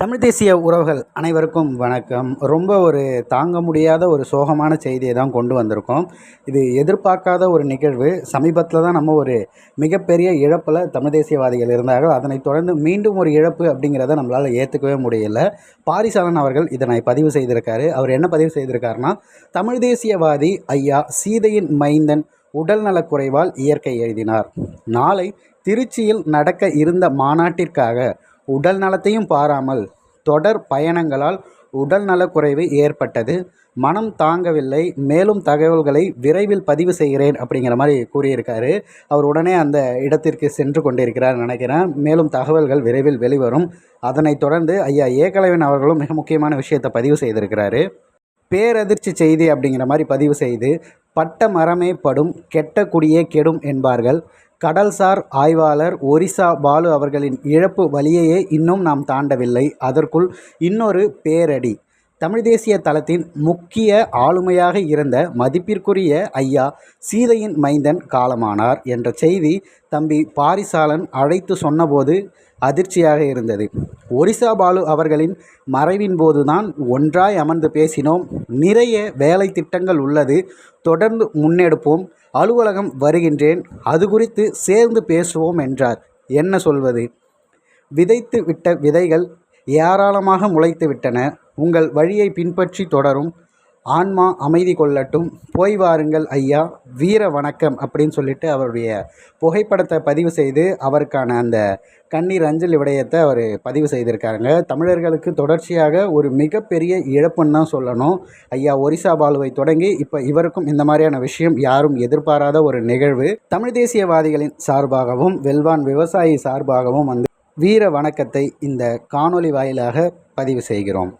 தமிழ் தேசிய உறவுகள் அனைவருக்கும் வணக்கம். ரொம்ப ஒரு தாங்க முடியாத ஒரு சோகமான செய்தியை தான் கொண்டு வந்திருக்கோம். இது எதிர்பார்க்காத ஒரு நிகழ்வு. சமீபத்தில் தான் நம்ம ஒரு மிகப்பெரிய இழப்பில் தமிழ் தேசியவாதிகள் இருந்தார்கள். அதனைத் தொடர்ந்து மீண்டும் ஒரு இழப்பு அப்படிங்கிறத நம்மளால் ஏற்றுக்கவே முடியல. பாரிசாலன் அவர்கள் இதனை பதிவு செய்திருக்காரு. அவர் என்ன பதிவு செய்திருக்காருன்னா தமிழ் தேசியவாதி ஐயா சீதையின் மைந்தன் உடல்நலக்குறைவால் இயற்கை எழுதினார். நாளை திருச்சியில் நடக்க இருந்த மாநாட்டிற்காக உடல் நலத்தையும் பாராமல் தொடர் பயணங்களால் உடல் நலக்குறைவு ஏற்பட்டது. மனம் தாங்கவில்லை. மேலும் தகவல்களை விரைவில் பதிவு செய்கிறேன் அப்படிங்கிற மாதிரி கூறியிருக்காரு. அவர் உடனே அந்த இடத்திற்கு சென்று கொண்டிருக்கிறார் நினைக்கிறேன். மேலும் தகவல்கள் விரைவில் வெளிவரும். அதனைத் தொடர்ந்து ஐயா ஏகலைவன் அவர்களும் மிக முக்கியமான விஷயத்தை பதிவு செய்திருக்கிறாரு. பேரதிர்ச்சி செய்தி அப்படிங்கிற மாதிரி பதிவு செய்து பட்ட மரமே படும் கெட்ட குடியே கெடும் என்பார்கள். கடல்சார் ஆய்வாளர் ஒரிசா பாலு அவர்களின் இழப்பு வழியையே இன்னும் நாம் தாண்டவில்லை. அதற்குள் இன்னொரு பேரடி. தமிழ் தேசிய தளத்தின் முக்கிய ஆளுமையாக இருந்த மதிப்பிற்குரிய ஐயா சீதையின் மைந்தன் காலமானார் என்ற செய்தி தம்பி பாரிசாலன் அழைத்து சொன்னபோது அதிர்ச்சியாக இருந்தது. ஒரிசா பாலு அவர்களின் மறைவின் போதுதான் ஒன்றாய் அமர்ந்து பேசினோம். நிறைய வேலை திட்டங்கள் உள்ளது. தொடர்ந்து முன்னெடுப்போம். அலுவலகம் வருகின்றேன். அது குறித்து சேர்ந்து பேசுவோம் என்றார். என்ன சொல்வது? விதைத்து விட்ட விதைகள் ஏராளமாக முளைத்து விட்டன. உங்கள் வழியை பின்பற்றி தொடரும். ஆன்மா அமைதி கொள்ளட்டும். போய் வாருங்கள் ஐயா. வீர வணக்கம் அப்படின்னு சொல்லிட்டு அவருடைய புகைப்படத்தை பதிவு செய்து அவருக்கான அந்த கண்ணீர் அஞ்சல் விடயத்தை அவர் பதிவு செய்திருக்காருங்க. தமிழர்களுக்கு தொடர்ச்சியாக ஒரு மிகப்பெரிய இழப்புன்னு தான் சொல்லணும். ஐயா ஒரிசா பாலுவை தொடங்கி இப்போ இவருக்கும் இந்த மாதிரியான விஷயம் யாரும் எதிர்பாராத ஒரு நிகழ்வு. தமிழ் தேசியவாதிகளின் சார்பாகவும் வெல்வான் விவசாயி சார்பாகவும் வந்து வீர வணக்கத்தை இந்த காணொளி வாயிலாக பதிவு செய்கிறோம்.